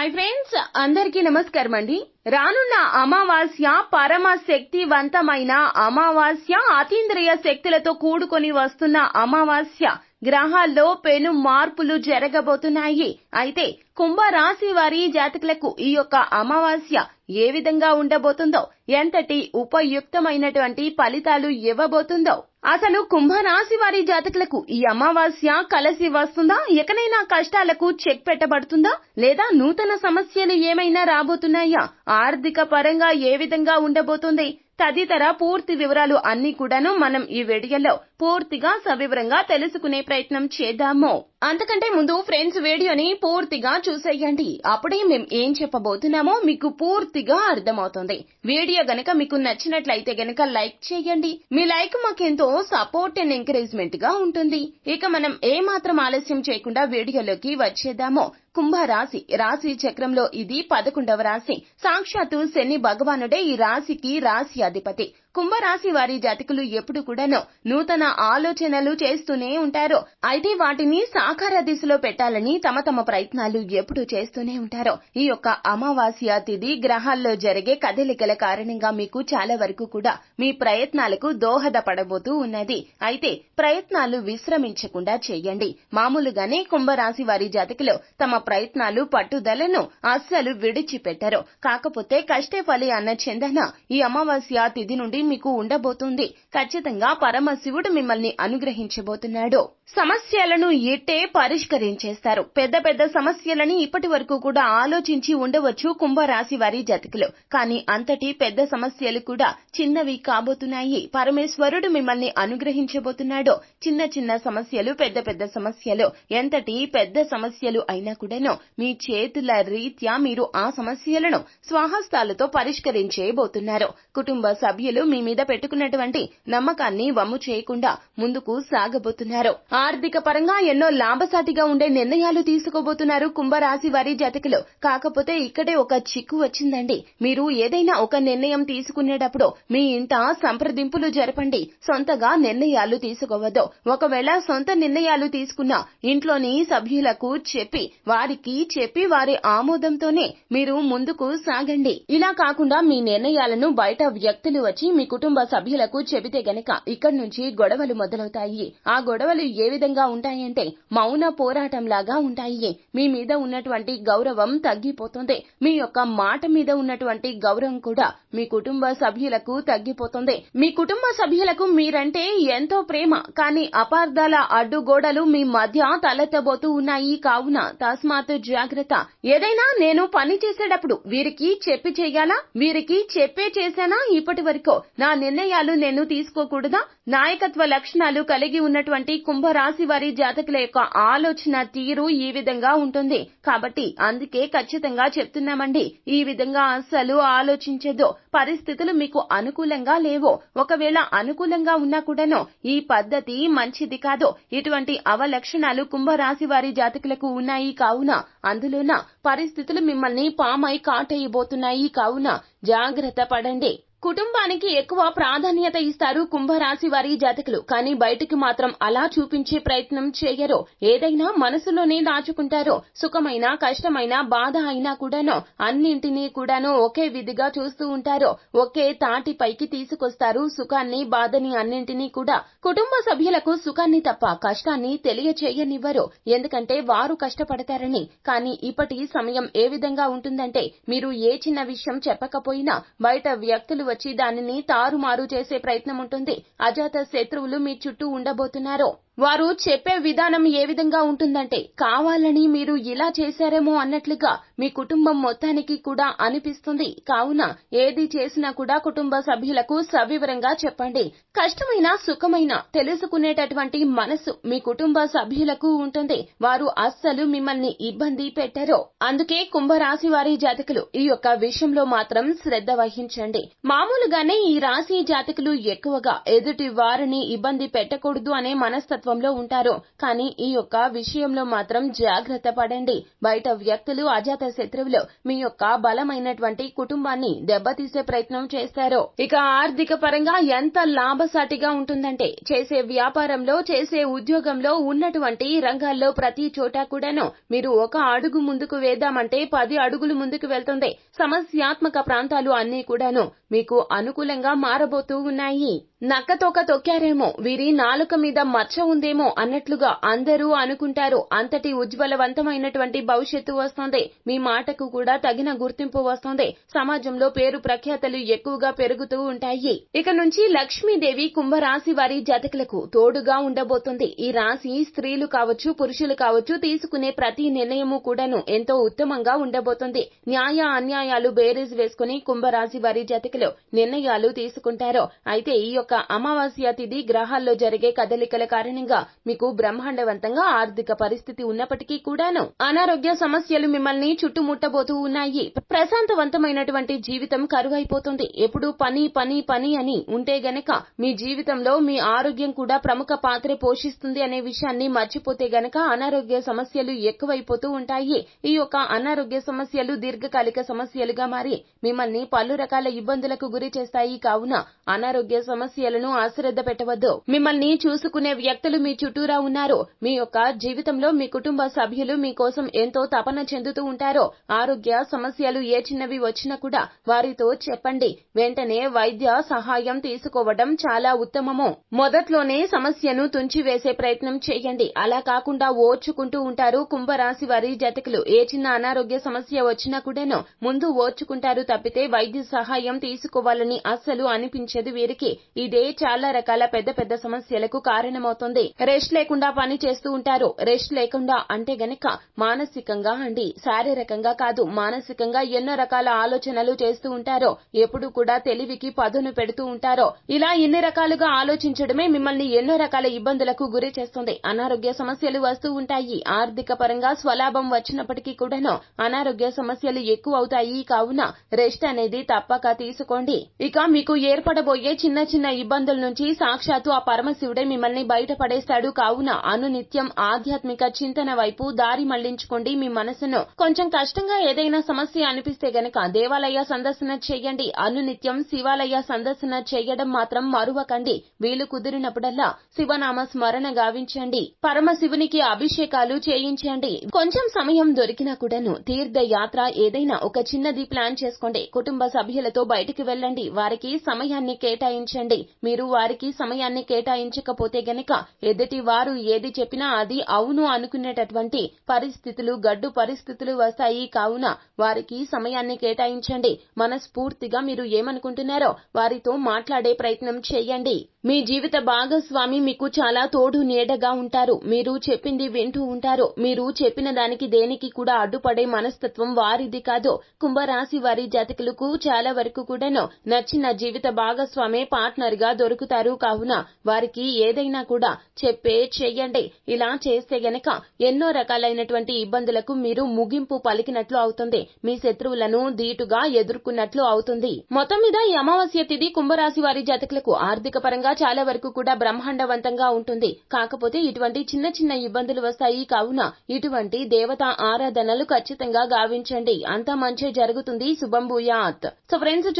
Hi friends అందరికీ నమస్కారం అండి రానున్న అమావాస్య పరమ శక్తివంతమైన అమావాస్య అతీంద్రియ శక్తులతో కూడుకొని వస్తున్న అమావాస్య గ్రహాల్లో పెను మార్పులు జరగబోతున్నాయి. అయితే కుంభరాశి వారి జాతకులకు ఈ యొక్క అమావాస్య ఏ విధంగా ఉండబోతుందో ఎంతటి ఉపయుక్తమైనటువంటి ఫలితాలు ఇవ్వబోతుందో. అసలు కుంభరాశి వారి జాతకులకు ఈ అమావాస్య కలిసి వస్తుందా? ఎకనైనా కష్టాలకు చెక్ పెట్టబడుతుందా? లేదా నూతన సమస్యలు ఏమైనా రాబోతున్నాయా? ఆర్థిక పరంగా ఏ విధంగా ఉండబోతుంది? తదితర పూర్తి వివరాలు అన్ని కూడాను మనం ఈ వీడియోలో పూర్తిగా సవివరంగా తెలుసుకునే ప్రయత్నం చేద్దాము. అంతకంటే ముందు ఫ్రెండ్స్ వీడియోని పూర్తిగా చూసేయండి. అప్పుడే మేము ఏం చెప్పబోతున్నామో మీకు పూర్తిగా అర్థమవుతుంది. వీడియో గనక మీకు నచ్చినట్లయితే గనక లైక్ చేయండి. మీ లైక్ మాకెంతో సపోర్ట్ అండ్ ఎంకరేజ్మెంట్గా ఉంటుంది. ఇక మనం ఏ మాత్రం ఆలస్యం చేయకుండా వీడియోలోకి వచ్చేద్దాము. కుంభరాశి రాశి చక్రంలో ఇది పదకొండవ రాశి. సాక్షాత్తు శని భగవానుడే ఈ రాశికి రాశి అధిపతి. కుంభరాశి వారి జాతకులు ఎప్పుడు కూడాను నూతన ఆలోచనలు చేస్తూనే ఉంటారు. అయితే వాటిని సాకార దిశలో పెట్టాలని తమ తమ ప్రయత్నాలు ఎప్పుడు చేస్తూనే ఉంటారు. ఈ యొక్క అమావాస్య తిథి గ్రహాల్లో జరిగే కదలికల కారణంగా మీకు చాలా వరకు కూడా మీ ప్రయత్నాలకు దోహదపడబోతూ ఉన్నది. అయితే ప్రయత్నాలు విశ్రమించకుండా చేయండి. మామూలుగానే కుంభరాశి వారి జాతకులు తమ ప్రయత్నాలు పట్టుదలను అస్సలు విడిచిపెట్టరు. కాకపోతే కష్టే ఫలి అన్న చందన ఈ అమావాస్య తిథి నుండి మీకు ఉండబోతుంది. ఖచ్చితంగా పరమశివుడు మిమ్మల్ని అనుగ్రహించబోతున్నాడో. సమస్యలను ఇట్టే పరిష్కరించేస్తారు. పెద్ద పెద్ద సమస్యలని ఇప్పటి వరకు కూడా ఆలోచించి ఉండవచ్చు కుంభరాశి వారి జతకులు. కానీ అంతటి పెద్ద సమస్యలు కూడా చిన్నవి కాబోతున్నాయి. పరమేశ్వరుడు మిమ్మల్ని అనుగ్రహించబోతున్నాడో. చిన్న చిన్న సమస్యలు పెద్ద పెద్ద సమస్యలు ఎంతటి పెద్ద సమస్యలు అయినా కూడాను మీ చేతుల రీత్యా మీరు ఆ సమస్యలను స్వాహస్థాలతో పరిష్కరించేయబోతున్నారు. కుటుంబ సభ్యులు మీ మీద పెట్టుకున్నటువంటి నమ్మకాన్ని వమ్ము చేయకుండా ముందుకు సాగబోతున్నారు. ఆర్థిక పరంగా ఎన్నో లాభసాటిగా ఉండే నిర్ణయాలు తీసుకోబోతున్నారు కుంభరాశి వారి జాతకులు. కాకపోతే ఇక్కడే ఒక చిక్కు వచ్చిందండి. మీరు ఏదైనా ఒక నిర్ణయం తీసుకునేటప్పుడు మీ ఇంట సంప్రదింపులు జరపండి. సొంతగా నిర్ణయాలు తీసుకోవద్దు. ఒకవేళ సొంత నిర్ణయాలు తీసుకున్న ఇంట్లోని సభ్యులకు చెప్పి వారికి చెప్పి వారి ఆమోదంతోనే మీరు ముందుకు సాగండి. ఇలా కాకుండా మీ నిర్ణయాలను బయట వ్యక్తులు వచ్చి మీ కుటుంబ సభ్యులకు చెబితే గనక ఇక్కడి నుంచి గొడవ గొడవలు మొదలవుతాయి. ఆ గొడవలు ఏ విధంగా ఉంటాయంటే మౌన పోరాటం లాగా ఉంటాయి. మీ మీద ఉన్నటువంటి గౌరవం తగ్గిపోతుంది. మీ యొక్క మాట మీద ఉన్నటువంటి గౌరవం కూడా మీ కుటుంబ సభ్యులకు తగ్గిపోతుంది. మీ కుటుంబ సభ్యులకు మీరంటే ఎంతో ప్రేమ కానీ అపార్థాల అడ్డుగోడలు మీ మధ్య తలెత్తబోతూ ఉన్నాయి. కావున తస్మాత్ జాగ్రత్త. ఏదైనా నేను పని చేసేటప్పుడు వీరికి చెప్పి చేయాలా? వీరికి చెప్పే చేశానా? ఇప్పటి వరకు నా నిర్ణయాలు నేను తీసుకోకూడదా? నాయకత్వ లక్షణాలు కలిగి ఉన్నటువంటి కుంభరాశి వారి జాతకుల యొక్క ఆలోచన తీరు ఈ విధంగా ఉంటుంది. కాబట్టి అందుకే ఖచ్చితంగా చెప్తున్నామండి ఈ విధంగా అస్సలు ఆలోచించదు. పరిస్థితులు మీకు అనుకూలంగా లేవో. ఒకవేళ అనుకూలంగా ఉన్నా కూడాను ఈ పద్ధతి మంచిది కాదు. ఇటువంటి అవలక్షణాలు కుంభరాశి వారి జాతకులకు ఉన్నాయి కావున అందులోన పరిస్థితులు మిమ్మల్ని పామై కాటేయబోతున్నాయి కావున జాగ్రత్త పడండి. కుటుంబానికి ఎక్కువ ప్రాధాన్యత ఇస్తారు కుంభరాశి వారి జాతకులు. కానీ బయటికి మాత్రం అలా చూపించే ప్రయత్నం చేయరు. ఏదైనా మనసులోనే దాచుకుంటారో. సుఖమైన కష్టమైన బాధ అయినా కూడాను అన్నింటినీ కూడాను ఒకే విధిగా చూస్తూ ఉంటారు. ఒకే తాటి పైకి తీసుకొస్తారు. సుఖాన్ని బాధని అన్నింటినీ కూడా. కుటుంబ సభ్యులకు సుఖాన్ని తప్ప కష్టాన్ని తెలియచేయనివ్వరు. ఎందుకంటే వారు కష్టపడతారని. కానీ ఇప్పటి సమయం ఏ విధంగా ఉంటుందంటే మీరు ఏ చిన్న విషయం చెప్పకపోయినా బయట వ్యక్తులు వచ్చి దానిని తారుమారు చేసే ప్రయత్నం ఉంటుంది అజాత శత్రువులు మీ చుట్టూ ఉండబోతున్నారు. వారు చెప్పే విధానం ఏ విధంగా ఉంటుందంటే కావాలని మీరు ఇలా చేశారేమో అన్నట్లుగా మీ కుటుంబం మొత్తానికి కూడా అనిపిస్తుంది. కావున ఏది చేసినా కూడా కుటుంబ సభ్యులకు సవివరంగా చెప్పండి. కష్టమైన సుఖమైన తెలుసుకునేటటువంటి మనసు మీ కుటుంబ సభ్యులకు ఉంటుంది. వారు అస్సలు మిమ్మల్ని ఇబ్బంది పెట్టారో. అందుకే కుంభరాశి వారి జాతకులు ఈ యొక్క విషయంలో మాత్రం శ్రద్ధ వహించండి. మామూలుగానే ఈ రాశి జాతకులు ఎక్కువగా ఎదుటి వారిని ఇబ్బంది పెట్టకూడదు అనే మనస్తత్వం మనస్తత్వంలో ఉంటారు. కానీ ఈ యొక్క విషయంలో మాత్రం జాగ్రత్త పడండి. బయట వ్యక్తులు అజాత శత్రువులు మీ యొక్క బలమైనటువంటి కుటుంబాన్ని దెబ్బతీసే ప్రయత్నం చేస్తారు. ఇక ఆర్థిక పరంగా ఎంత లాభసాటిగా ఉంటుందంటే చేసే వ్యాపారంలో చేసే ఉద్యోగంలో ఉన్నటువంటి రంగాల్లో ప్రతి చోట కూడాను మీరు ఒక అడుగు ముందుకు వేద్దామంటే పది అడుగులు ముందుకు వెళ్తుంది. సమస్యాత్మక ప్రాంతాలు అన్నీ కూడాను మీకు అనుకూలంగా మారబోతూ ఉన్నాయి. నక్కతోక తొక్కారేమో వీరి నాలుక మీద మచ్చ ఉందేమో అన్నట్లుగా అందరూ అనుకుంటారు. అంతటి ఉజ్వలవంతమైనటువంటి భవిష్యత్తు వస్తోంది. మీ మాటకు కూడా తగిన గుర్తింపు వస్తోంది. సమాజంలో పేరు ప్రఖ్యాతలు ఎక్కువగా పెరుగుతూ ఉంటాయి. ఇక నుంచి లక్ష్మీదేవి కుంభరాశి వారి జాతకులకు తోడుగా ఉండబోతుంది. ఈ రాశి స్త్రీలు కావచ్చు పురుషులు కావచ్చు తీసుకునే ప్రతి నిర్ణయము కూడాను ఎంతో ఉత్తమంగా ఉండబోతుంది. న్యాయ అన్యాయాలు బేరీజ్ వేసుకుని కుంభరాశి వారి జాతకులు నిర్ణయాలు తీసుకుంటారు. అయితే ఈ యొక్క అమావాస్య తిథి గ్రహాల్లో జరిగే కదలికల కారణంగా మీకు బ్రహ్మాండవంతంగా ఆర్థిక పరిస్థితి ఉన్నప్పటికీ కూడాను అనారోగ్య సమస్యలు మిమ్మల్ని చుట్టుముట్టబోతూ ఉన్నాయి. ప్రశాంతవంతమైనటువంటి జీవితం కరువైపోతుంది. ఎప్పుడు పని పని పని అని ఉంటే గనక మీ జీవితంలో మీ ఆరోగ్యం కూడా ప్రముఖ పాత్ర పోషిస్తుంది అనే విషయాన్ని మర్చిపోతే గనక అనారోగ్య సమస్యలు ఎక్కువైపోతూ ఉంటాయి. ఈ యొక్క అనారోగ్య సమస్యలు దీర్ఘకాలిక సమస్యలుగా మారి మిమ్మల్ని పలు రకాల ఇబ్బందులు ఇబ్బందులకు గురి చేస్తాయి కావున అనారోగ్య సమస్యలను ఆశ్రద్ధ పెట్టవద్దు. మిమ్మల్ని చూసుకునే వ్యక్తులు మీ చుట్టూరా ఉన్నారు మీ యొక్క జీవితంలో మీ కుటుంబ సభ్యులు మీకోసం ఎంతో తపన చెందుతూ ఉంటారో ఆరోగ్య సమస్యలు ఏ చిన్నవి వచ్చినా కూడా వారితో చెప్పండి. వెంటనే వైద్య సహాయం తీసుకోవడం చాలా ఉత్తమము. మొదట్లోనే సమస్యను తుంచివేసే ప్రయత్నం చేయండి. అలా కాకుండా ఓర్చుకుంటూ ఉంటారు కుంభరాశి వారి జతకులు. ఏ చిన్న అనారోగ్య సమస్య వచ్చినా కూడాను ముందు ఓర్చుకుంటారు తప్పితే వైద్య సహాయం తీసుకోవాలని అస్సలు అనిపించదు వీరికి. ఇదే చాలా రకాల పెద్ద పెద్ద సమస్యలకు కారణమవుతుంది. రెస్ట్ లేకుండా పని చేస్తూ ఉంటారు. రెస్ట్ లేకుండా అంటే గనక మానసికంగా అండి. శారీరకంగా కాదు మానసికంగా ఎన్నో రకాల ఆలోచనలు చేస్తూ ఉంటారో ఎప్పుడు కూడా తెలివికి పదును పెడుతూ ఉంటారో. ఇలా ఎన్ని రకాలుగా ఆలోచించడమే మిమ్మల్ని ఎన్నో రకాల ఇబ్బందులకు గురి చేస్తుంది. అనారోగ్య సమస్యలు వస్తూ ఉంటాయి. ఆర్థిక పరంగా స్వలాభం వచ్చినప్పటికీ కూడాను అనారోగ్య సమస్యలు ఎక్కువ అవుతాయి. కావున రెస్ట్ అనేది తప్పక తీసుకు తీసుకోండి ఇక మీకు ఏర్పడబోయే చిన్న చిన్న ఇబ్బందుల నుంచి సాక్షాత్తు ఆ పరమశివుడే మిమ్మల్ని బయటపడేస్తాడు. కావున అనునిత్యం ఆధ్యాత్మిక చింతన వైపు దారి మళ్ళించుకోండి. మీ మనసును కొంచెం కష్టంగా ఏదైనా సమస్య అనిపిస్తే గనక దేవాలయ సందర్శన చేయండి. అనునిత్యం శివాలయ సందర్శన చేయడం మాత్రం మరువకండి. వీలు కుదిరినప్పుడల్లా శివనామ స్మరణ గావించండి. పరమశివునికి అభిషేకాలు చేయించండి. కొంచెం సమయం దొరికినా కూడాను తీర్థయాత్ర ఏదైనా ఒక చిన్నది ప్లాన్ చేసుకోండి. కుటుంబ సభ్యులతో బయటికి వెళ్ళండి. వారికి సమయాన్ని కేటాయించండి. మీరు వారికి సమయాన్ని కేటాయించకపోతే గనక ఎదుటి వారు ఏది చెప్పినా అది అవును అనుకునేటటువంటి పరిస్థితులు గడ్డు పరిస్థితులు వస్తాయి. కావున వారికి సమయాన్ని కేటాయించండి. మనస్ఫూర్తిగా మీరు ఏమనుకుంటున్నారో వారితో మాట్లాడే ప్రయత్నం చేయండి. మీ జీవిత భాగస్వామి మీకు చాలా తోడు నీడగా ఉంటారు. మీరు చెప్పింది వింటూ ఉంటారు. మీరు చెప్పిన దానికి దేనికి కూడా అడ్డుపడే మనస్తత్వం వారిది కాదు. కుంభరాశి వారి జాతకులకు చాలా వరకు కూడాను నచ్చిన జీవిత భాగస్వామే పార్ట్నర్గా దొరుకుతారు. కావున వారికి ఏదైనా కూడా చెప్పే చెయ్యండి. ఇలా చేస్తే గనక ఎన్నో రకాలైనటువంటి ఇబ్బందులకు మీరు ముగింపు పలికినట్లు అవుతుంది. మీ శత్రువులను ధీటుగా ఎదుర్కొన్నట్లు అవుతుంది. మొత్తం మీద ఈ అమావాస్య తిథి కుంభరాశి వారి జాతకులకు ఆర్థిక పరంగా చాలా వరకు కూడా బ్రహ్మాండవంతంగా ఉంటుంది. కాకపోతే ఇటువంటి చిన్న చిన్న ఇబ్బందులు వస్తాయి. కావున ఇటువంటి దేవత ఆరాధనలు ఖచ్చితంగా గావించండి. అంతా మంచి జరుగుతుంది. శుభం భూయాత్. So friends